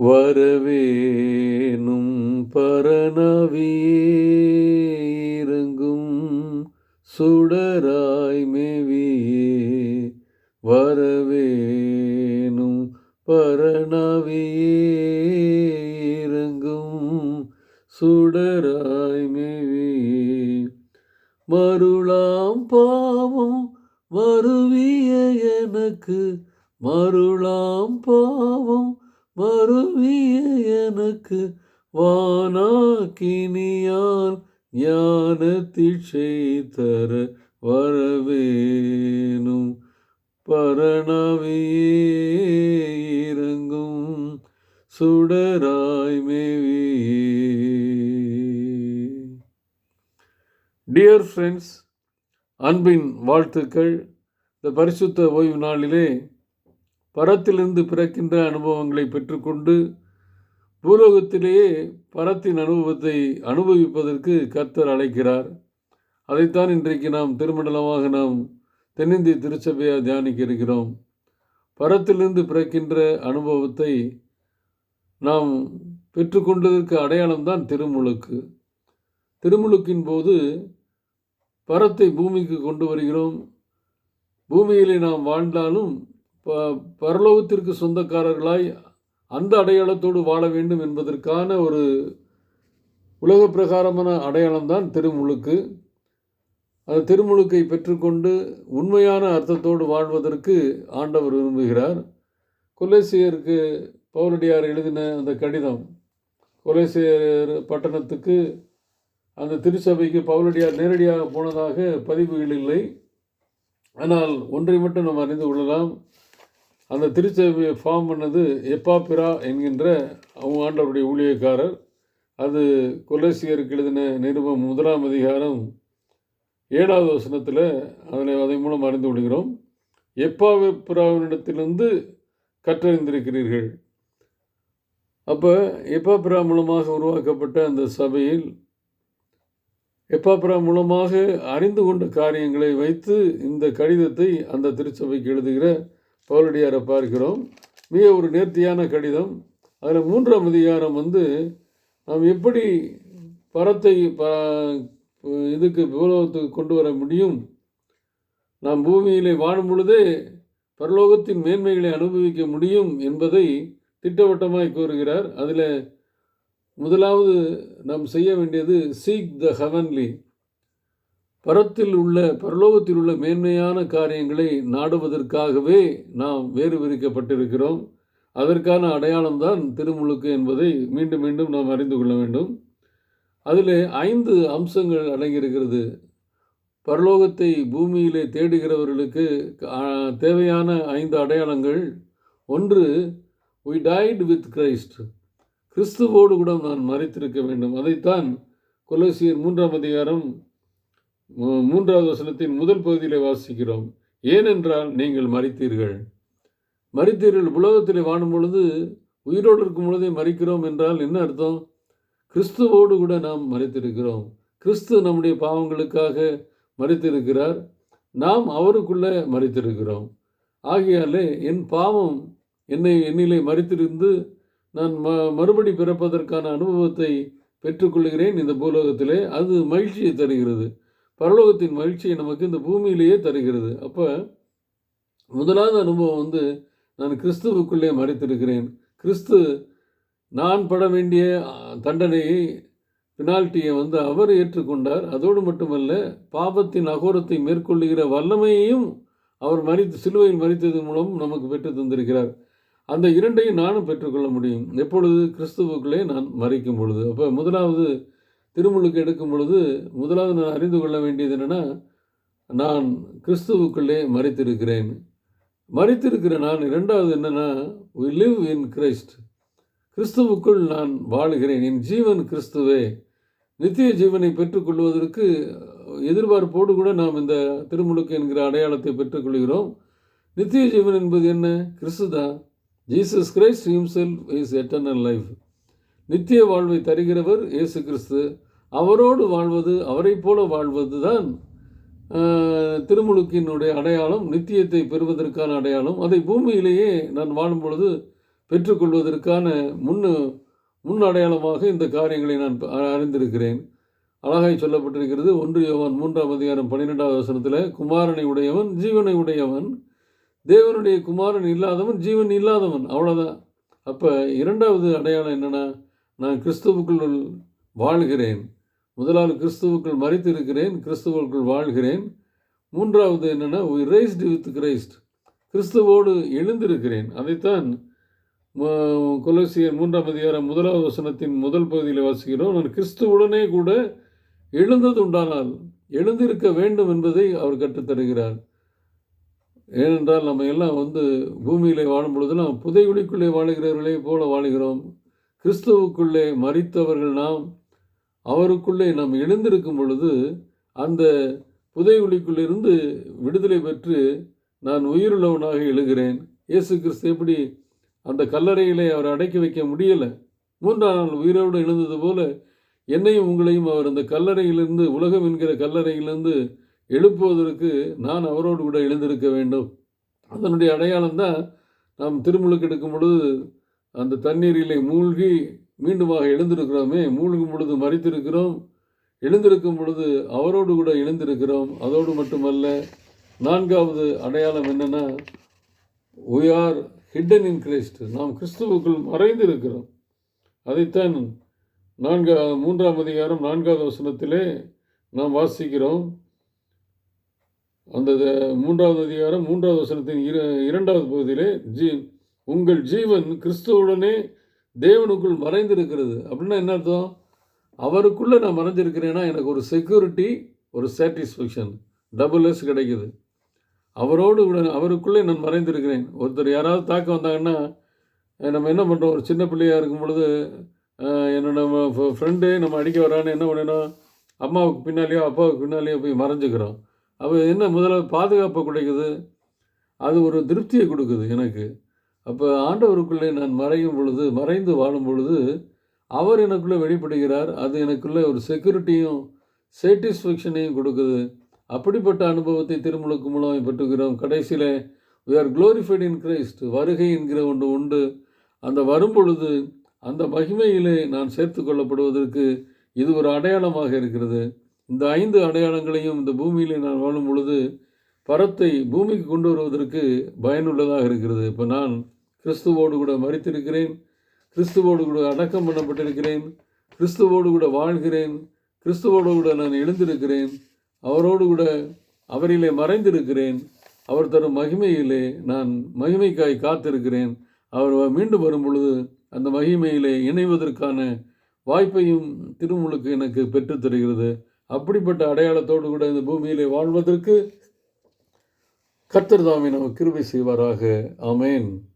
வரவேனும் பரணவீரங்கும் இறங்கும் சுடராய் மேவியே. வரவேனும் பரணவீரங்கும் இறங்கும் சுடராய் மேவியே. மருளாம் பாவம் மருவிய எனக்கு மருளாம் பாவம் மறுவிய எனக்கு வானாக்கினியால் ஞான திசை தர வரவேணும். பரணவியே இறங்கும் சுடராய் மேவியே. டியர் ஃப்ரெண்ட்ஸ் அன்பின் வாழ்த்துக்கள். இந்த பரிசுத்த ஓய்வு நாளிலே பரத்திலிருந்து பிறக்கின்ற அனுபவங்களை பெற்றுக்கொண்டு பூலோகத்திலேயே பரத்தின் அனுபவத்தை அனுபவிப்பதற்கு கர்த்தர் அழைக்கிறார். அதைத்தான் இன்றைக்கு நாம் திருமண்டலமாக நாம் தென்னிந்திய திருச்சபையாக தியானிக்க இருக்கிறோம். பரத்திலிருந்து பிறக்கின்ற அனுபவத்தை நாம் பெற்றுக்கொண்டதற்கு அடையாளம்தான் திருமுழுக்கு. திருமுழுக்கின் போது பரத்தை பூமிக்கு கொண்டு வருகிறோம். பூமியிலே நாம் வாழ்ந்தாலும் ப பரலோகத்திற்கு சொந்தக்காரர்களாய் அந்த அடையாளத்தோடு வாழ வேண்டும் என்பதற்கான ஒரு உலக பிரகாரமான அடையாளம்தான் திருமுழுக்கு. அந்த திருமுழுக்கை பெற்றுக்கொண்டு உண்மையான அர்த்தத்தோடு வாழ்வதற்கு ஆண்டவர் விரும்புகிறார். கொலேசியருக்கு பவுலடியார் எழுதின அந்த கடிதம் கொலேசியர் பட்டணத்துக்கு அந்த திருச்சபைக்கு பவுலடியார் நேரடியாக போனதாக பதிவுகள் இல்லை. ஆனால் ஒன்றை மட்டும் நாம் அறிந்து கொள்ளலாம். அந்த திருச்சபையை ஃபார்ம் பண்ணது எப்பாப்பிரா என்கின்ற அவங்க ஆண்டவருடைய ஊழியக்காரர். அது கொலேசியருக்கு எழுதின நிருபம் முதலாம் அதிகாரம் ஏழாவது வசனத்தில் அதில் அதன் மூலம் அறிந்து விடுகிறோம் எப்பாவிராவினிடத்திலிருந்து கற்றறிந்திருக்கிறீர்கள். அப்போ எப்பாப்பிரா மூலமாக உருவாக்கப்பட்ட அந்த சபையில் எப்பாப்பிரா மூலமாக அறிந்து கொண்ட காரியங்களை வைத்து இந்த கடிதத்தை அந்த திருச்சபைக்கு எழுதுகிற பவுலடியாரை பார்க்கிறோம். மிக ஒரு நேர்த்தியான கடிதம். அதில் மூன்றாம் அதிகாரம் வந்து நாம் எப்படி பரத்தை ப இதுக்கு பூலோகத்துக்கு கொண்டு வர முடியும்? நாம் பூமியிலே வாழும் பொழுதே பரலோகத்தின் மேன்மைகளை அனுபவிக்க முடியும் என்பதை திட்டவட்டமாய் கூறுகிறார். அதில் முதலாவது நாம் செய்ய வேண்டியது சீக் த ஹெவன்லி பரத்தில் உள்ள பரலோகத்தில் உள்ள மேன்மையான காரியங்களை நாடுவதற்காகவே நாம் வேறு விரிக்கப்பட்டிருக்கிறோம் அதற்கான அடையாளம்தான் திருமுழுக்கு என்பதை மீண்டும் மீண்டும் நாம் அறிந்து கொள்ள வேண்டும். அதில் ஐந்து அம்சங்கள் அடங்கியிருக்கிறது. பரலோகத்தை பூமியிலே தேடுகிறவர்களுக்கு தேவையான ஐந்து அடையாளங்கள். ஒன்று வி டைட் வித் கிரைஸ்ட் கிறிஸ்துவோடு கூட நான் மறைத்திருக்க வேண்டும். அதைத்தான் கொலோசியர் மூன்றாம் அதிகாரம் மூன்றாவது வசனத்தின் முதல் பகுதியில் வாசிக்கிறோம். ஏனென்றால் நீங்கள் மறித்தீர்கள் மறித்தீர்கள் உலகத்தில் வாழும் பொழுது உயிரோடு இருக்கும் பொழுதே மறிக்கிறோம் என்றால் என்ன அர்த்தம்? கிறிஸ்துவோடு கூட நாம் மறைத்திருக்கிறோம் கிறிஸ்து நம்முடைய பாவங்களுக்காக மறைத்திருக்கிறார் நாம் அவருக்குள்ளே மறைத்திருக்கிறோம் ஆகையாலே என் பாவம் என்னை என்னிலே மறித்திருந்து நான் ம மறுபடி பிறப்பதற்கான அனுபவத்தை பெற்றுக்கொள்கிறேன் இந்த பூலோகத்திலே. அது மகிழ்ச்சியை தருகிறது. பரலோகத்தின் மகிழ்ச்சியை நமக்கு இந்த பூமியிலேயே தருகிறது. அப்போ முதலாவது அனுபவம் வந்து நான் கிறிஸ்துவுக்குள்ளே மறைத்திருக்கிறேன். கிறிஸ்து நான் பட வேண்டிய தண்டனையை பினால்ட்டியை வந்து அவர் ஏற்றுக்கொண்டார். அதோடு மட்டுமல்ல பாபத்தின் அகோரத்தை மேற்கொள்ளுகிற வல்லமையையும் அவர் மறித்து சிலுவையில் மறித்தது மூலம் நமக்கு பெற்று தந்திருக்கிறார். அந்த இரண்டையும் நானும் பெற்றுக்கொள்ள முடியும். எப்பொழுது கிறிஸ்துவுக்குள்ளே நான் மறைக்கும் பொழுது. அப்போ முதலாவது திருமுழுக்கு எடுக்கும் பொழுது முதலாவது நான் அறிந்து கொள்ள வேண்டியது என்னென்னா நான் கிறிஸ்துவுக்குள்ளே மறித்திருக்கிறேன். மறித்திருக்கிற நான் இரண்டாவது என்னென்னா வி லிவ் இன் கிரைஸ்ட் கிறிஸ்துவுக்குள் நான் வாழுகிறேன். என் ஜீவன் கிறிஸ்துவே. நித்திய ஜீவனை பெற்றுக்கொள்வதற்கு எதிர்பார்ப்போடு கூட நாம் இந்த திருமுழுக்கு என்கிற அடையாளத்தை பெற்றுக்கொள்கிறோம். நித்திய ஜீவன் என்பது என்ன? கிறிஸ்து தான். Jesus Christ himself is eternal life நித்திய வாழ்வை தருகிறவர் இயேசு கிறிஸ்து. அவரோடு வாழ்வது அவரைப் போல வாழ்வது தான் திருமுழுக்கினுடைய அடையாளம் நித்தியத்தை பெறுவதற்கான அடையாளம். அதை பூமியிலேயே நான் வாழும் பொழுது பெற்றுக்கொள்வதற்கான முன்னு முன் அடையாளமாக இந்த காரியங்களை நான் அறிந்திருக்கிறேன். அழகாய் சொல்லப்பட்டிருக்கிறது ஒன்று யோவான் மூன்றாம் அதிகாரம் பன்னிரெண்டாவது வசனத்தில் குமாரனை உடையவன் ஜீவனை உடையவன் தேவனுடைய குமாரன் இல்லாதவன் ஜீவன் இல்லாதவன். அவ்வளோதான் அப்போ இரண்டாவது அடையாளம் என்னென்னா நான் கிறிஸ்துவுக்குள் வாழ்கிறேன். முதலாவது கிறிஸ்துவுக்குள் மறித்து இருக்கிறேன் கிறிஸ்துவுக்குள் வாழ்கிறேன். மூன்றாவது என்னென்னா ரைஸ்டு வித் கிரைஸ்ட் கிறிஸ்துவோடு எழுந்திருக்கிறேன். அதைத்தான் ம- கொலோசியர் மூன்றாம் அதிகாரம் முதலாவது வசனத்தின் முதல் பகுதியில் வாசிக்கிறோம். நான் கிறிஸ்துவுடனே கூட எழுந்தது உண்டானால் எழுந்திருக்க வேண்டும் என்பதை அவர் கற்றுத்தருகிறார். ஏனென்றால் நம்ம எல்லாம் வந்து பூமியிலே வாழும் பொழுதெல்லாம் புதைகுழிக்குள்ளே வாழுகிறவர்களே போல வாழுகிறோம். கிறிஸ்துவுக்குள்ளே மறித்தவர்கள் நாம் அவருக்குள்ளே நாம் எழுந்திருக்கும் பொழுது அந்த புதைகுழிக்குள்ளிருந்து விடுதலை பெற்று நான் உயிருள்ளவனாக எழுகிறேன். இயேசு கிறிஸ்து எப்படி அந்த கல்லறையிலே அவரை அடக்கி வைக்க முடியலை? மூன்றாம் நாள் உயிரோடு எழுந்தது போல என்னையும் உங்களையும் அவர் அந்த கல்லறையிலிருந்து உலகம் என்கிற கல்லறையிலிருந்து எழுப்புவதற்கு நான் அவரோடு கூட எழுந்திருக்க வேண்டும். அதனுடைய அடையாளம் தான் நாம் திருமுழுக்கு எடுக்கும் பொழுது அந்த தண்ணீரிலே மூழ்கி மீண்டுமாக எழுந்திருக்கிறோமே மூழ்கும் பொழுது மறித்திருக்கிறோம் எழுந்திருக்கும் பொழுது அவரோடு கூட எழுந்திருக்கிறோம் அதோடு மட்டுமல்ல நான்காவது அடையாளம் என்னென்னா we are hidden in Christ. நாம் கிறிஸ்துவுக்குள் மறைந்து இருக்கிறோம் அதைத்தான் நான்கா மூன்றாம் அதிகாரம் நான்காவது வசனத்திலே நாம் வாசிக்கிறோம். அந்த த- மூன்றாவது அதிகாரம் மூன்றாவது வசனத்தின் இர இரண்டாவது பகுதியிலே ஜீ உங்கள் ஜீவன் கிறிஸ்துவுடனே தேவனுக்குள் மறைந்திருக்கிறது. அப்படின்னா என்ன அர்த்தம்? அவருக்குள்ளே நான் மறைஞ்சிருக்கிறேன்னா எனக்கு ஒரு செக்யூரிட்டி ஒரு சாட்டிஸ்ஃபேக்ஷன் டபுள் எஸ் கிடைக்குது. அவரோடு கூட அவருக்குள்ளே நான் மறைந்திருக்கிறேன். ஒருத்தர் யாராவது தாக்க வந்தாங்கன்னா நம்ம என்ன பண்ணுறோம் ஒரு சின்ன பிள்ளையாக இருக்கும் பொழுது என்னோட ஃப்ரெண்டு நம்ம அடிக்க வரான்னு என்ன பண்ணணும் அம்மாவுக்கு பின்னாலேயோ அப்பாவுக்கு பின்னாலேயோ போய் மறைஞ்சுக்கிறோம். அப்போ என்ன முதல்ல பாதுகாப்பை கிடைக்குது? அது ஒரு திருப்தியை கொடுக்குது எனக்கு. அப்போ ஆண்டவருக்குள்ளே நான் மறையும் பொழுது மறைந்து வாழும் பொழுது அவர் எனக்குள்ளே வெளிப்படுகிறார். அது எனக்குள்ளே ஒரு செக்யூரிட்டியும் சேட்டிஸ்ஃபேக்ஷனையும் கொடுக்குது. அப்படிப்பட்ட அனுபவத்தை திருமுழுக்கு மூலம் பெற்றுகிறோம் கடைசியில் we are glorified in Christ வருகை என்கிற ஒன்று உண்டு. அந்த வரும்பொழுது அந்த மகிமையிலே நான் சேர்த்து கொள்ளப்படுவதற்கு இது ஒரு அடையாளமாக இருக்கிறது. இந்த ஐந்து அடையாளங்களையும் இந்த பூமியிலே நான் வாழும் பொழுது பரத்தை பூமிக்கு கொண்டு வருவதற்கு பயனுள்ளதாக இருக்கிறது. இப்போ நான் கிறிஸ்துவோடு கூட மறித்திருக்கிறேன். கிறிஸ்துவோடு கூட அடக்கம் பண்ணப்பட்டிருக்கிறேன். கிறிஸ்துவோடு கூட வாழ்கிறேன். கிறிஸ்துவோடு கூட நான் எழுந்திருக்கிறேன். அவரோடு கூட அவரிலே மறைந்திருக்கிறேன். அவர் தரும் மகிமையிலே நான் மகிமைக்காய் காத்திருக்கிறேன். அவர் மீண்டும் வரும் பொழுது அந்த மகிமையிலே இணைவதற்கான வாய்ப்பையும் திருமுழுக்கு எனக்கு பெற்றுத் தருகிறது அப்படிப்பட்ட அடையாளத்தோடு கூட இந்த பூமியிலே வாழ்வதற்கு கர்த்தர் தாமே நமக்கு கிருபை செய்வாராக. அமேன்